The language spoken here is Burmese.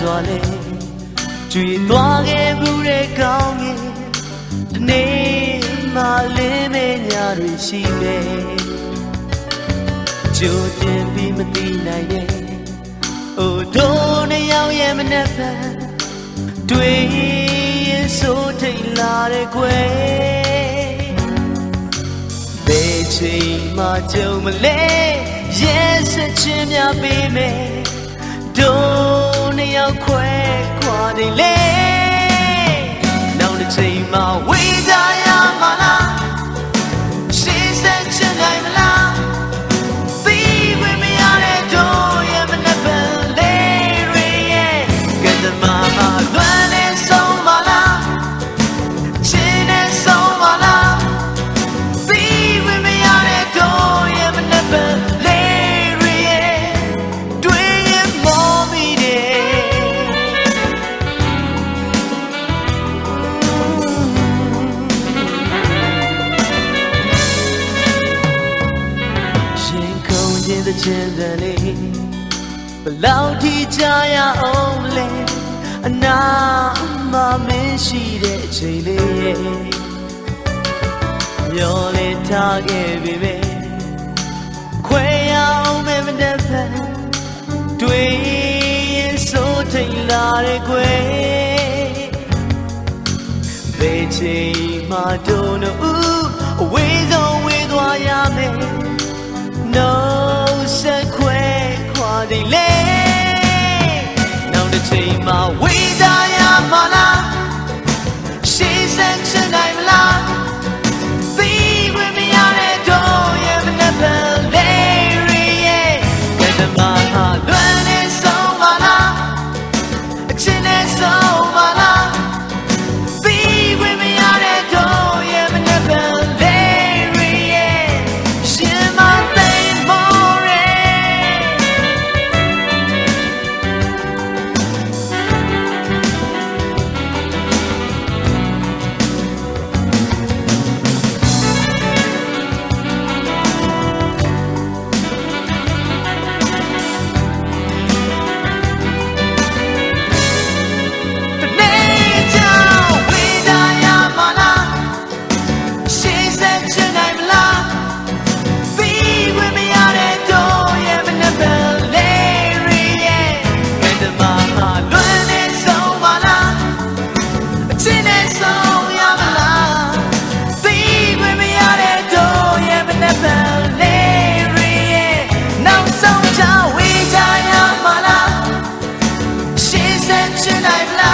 စွာလဲကြွေသွားခဲ့ဘူးတဲ့ကောင်းကင်ဒီနေ့မှလင်းမဲညာတွေရှိမယ်ကြိုတင်ပြီးမသိနိုင်တဲ့အိုတို့နှစ်ယောက်ရဲ့မနှက်ဖန်တွေ့ရင်ဆိုထိတ်လာတဲ့ကွယ်ဘယ်ချိန်မှကြုံမလဲရဲ့စချင်များပေးမယ် တို့နှစ်ယောက်ခွဲခွာနေလေနောက်တစ်ချိန်မှဝေးကြရမှာလားရှေ့ဆက်ချင်နိုင်မလားသိဝင်မရတဲ့တို့ရဲ့မနှက်ပံလေးတွေရဲ့ကတမဟာလွမ်းနေ ခုံခြင်းတဲ့ခြင်းတန်လေးဘလောက်ထိကြာရအောင်လဲအနာမမင်းရှိတဲ့အချိန်လေးရဲ့မျောလေးထားခဲ့ပြီပဲခွဲရအောင်ပဲမတတ်ဖန်တွေ့ရင်စိုးထိန်လာတဲ့ကွယ်ဘယ်ချိန်မှတို့တို့အဝေးဆုံး attention I've lost.